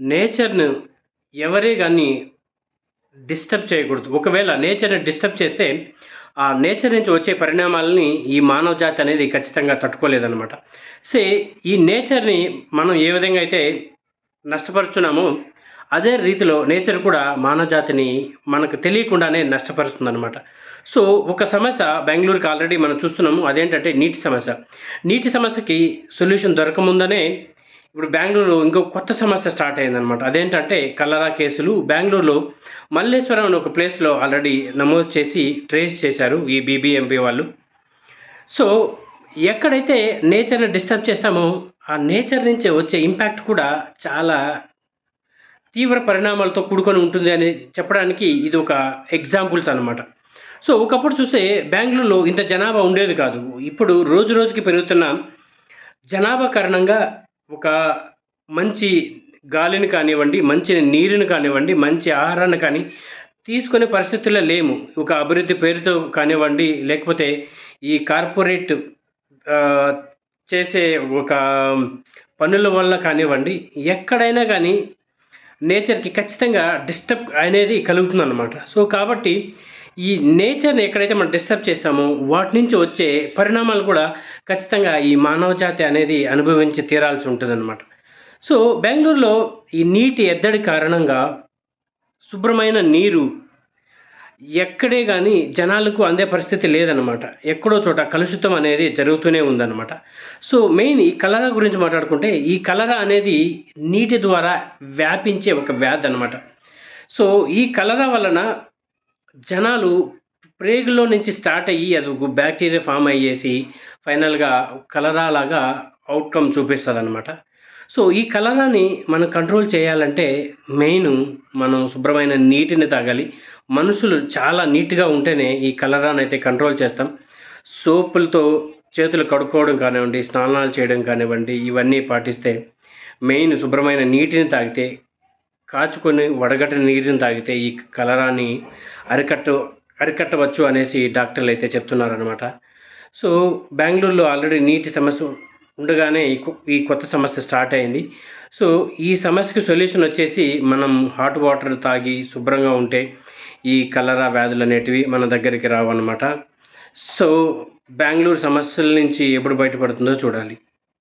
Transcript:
నేచర్‌ను ఎవరే కానీ డిస్టర్బ్ చేయకూడదు. ఒకవేళ నేచర్‌ని డిస్టర్బ్ చేస్తే, ఆ నేచర్ నుంచి వచ్చే పరిణామాలని ఈ మానవ జాతి అనేది ఖచ్చితంగా తట్టుకోలేదన్నమాట సే ఈ నేచర్‌ని మనం ఏ విధంగా అయితే నష్టపరుచున్నామో, అదే రీతిలో నేచర్ కూడా మానవ జాతిని మనకు తెలియకుండానే నష్టపరుస్తుందనమాట. సో, ఒక సమస్య బెంగళూరుకి ఆల్రెడీ మనం చూస్తున్నాము. అదేంటంటే నీటి సమస్య. నీటి సమస్యకి సొల్యూషన్ దొరకముందనే ఇప్పుడు బెంగుళూరు ఇంకో కొత్త సమస్య స్టార్ట్ అయిందనమాట. అదేంటంటే కల్లరా కేసులు బెంగళూరులో మల్లేశ్వరం అనే ఒక ప్లేస్‌లో ఆల్రెడీ నమోదు చేసి ట్రేస్ చేశారు ఈ బీబీఎంపీ వాళ్ళు. సో, ఎక్కడైతే నేచర్‌ని డిస్టర్బ్ చేశామో, ఆ నేచర్ నుంచి వచ్చే ఇంపాక్ట్ కూడా చాలా తీవ్ర పరిణామాలతో కూడుకొని ఉంటుంది అని చెప్పడానికి ఇది ఒక ఎగ్జాంపుల్స్ అనమాట. సో, ఒకప్పుడు చూస్తే బెంగళూరులో ఇంత జనాభా ఉండేది కాదు. ఇప్పుడు రోజు రోజుకి పెరుగుతున్న జనాభా కారణంగా ఒక మంచి గాలిని కానివ్వండి, మంచి నీరుని కానివ్వండి, మంచి ఆహారాన్ని కానీ తీసుకునే పరిస్థితుల్లో లేము. ఒక అభివృద్ధి పేరుతో కానివ్వండి, లేకపోతే ఈ కార్పొరేట్ చేసే ఒక పనుల వల్ల కానివ్వండి, ఎక్కడైనా కానీ నేచర్‌కి ఖచ్చితంగా డిస్టర్బ్ అనేది కలుగుతుంది అన్నమాట సో, కాబట్టి ఈ నేచర్‌ని ఎక్కడైతే మనం డిస్టర్బ్ చేస్తామో, వాటి నుంచి వచ్చే పరిణామాలు కూడా ఖచ్చితంగా ఈ మానవ జాతి అనేది అనుభవించి తీరాల్సి ఉంటుందన్నమాట. సో, బెంగళూరులో ఈ నీటి ఎద్దడి కారణంగా శుభ్రమైన నీరు ఎక్కడే కానీ జనాలకు అందే పరిస్థితి లేదనమాట. ఎక్కడో చోట కలుషితం అనేది జరుగుతూనే ఉందన్నమాట. సో, మెయిన్ ఈ కలరా గురించి మాట్లాడుకుంటే, ఈ కలరా అనేది నీటి ద్వారా వ్యాపించే ఒక వ్యాధి అనమాట సో, ఈ కలరా వలన జనాలు ప్రేగులో నుంచి స్టార్ట్ అయ్యి అది ఒక బ్యాక్టీరియా ఫామ్ అయ్యేసి ఫైనల్‌గా కలరా లాగా అవుట్కమ్ చూపిస్తుంది అనమాట సో, ఈ కలరాని మనం కంట్రోల్ చేయాలంటే మెయిన్ మనం శుభ్రమైన నీటిని తాగాలి. మనుషులు చాలా నీట్‌గా ఉంటేనే ఈ కలరానైతే కంట్రోల్ చేస్తాం. సోపులతో చేతులు కడుక్కోవడం కానివ్వండి, స్నానాలు చేయడం కానివ్వండి, ఇవన్నీ పాటిస్తే మెయిన్ శుభ్రమైన నీటిని తాగితే, కాచుకొని వడగట్టిన నీరుని తాగితే ఈ కలరాని అరికట్టు అరికట్టవచ్చు అనేసి డాక్టర్లు అయితే చెప్తున్నారనమాట. సో, బెంగళూరులో ఆల్రెడీ నీటి సమస్య ఉండగానే ఈ కొత్త సమస్య స్టార్ట్ అయింది. సో, ఈ సమస్యకి సొల్యూషన్ వచ్చేసి మనం హాట్ వాటర్ తాగి శుభ్రంగా ఉంటే, ఈ కలరా వ్యాధులు అనేటివి మన దగ్గరికి రావన్నమాట సో, బెంగళూరు సమస్యల నుంచి ఎప్పుడు బయటపడుతుందో చూడాలి.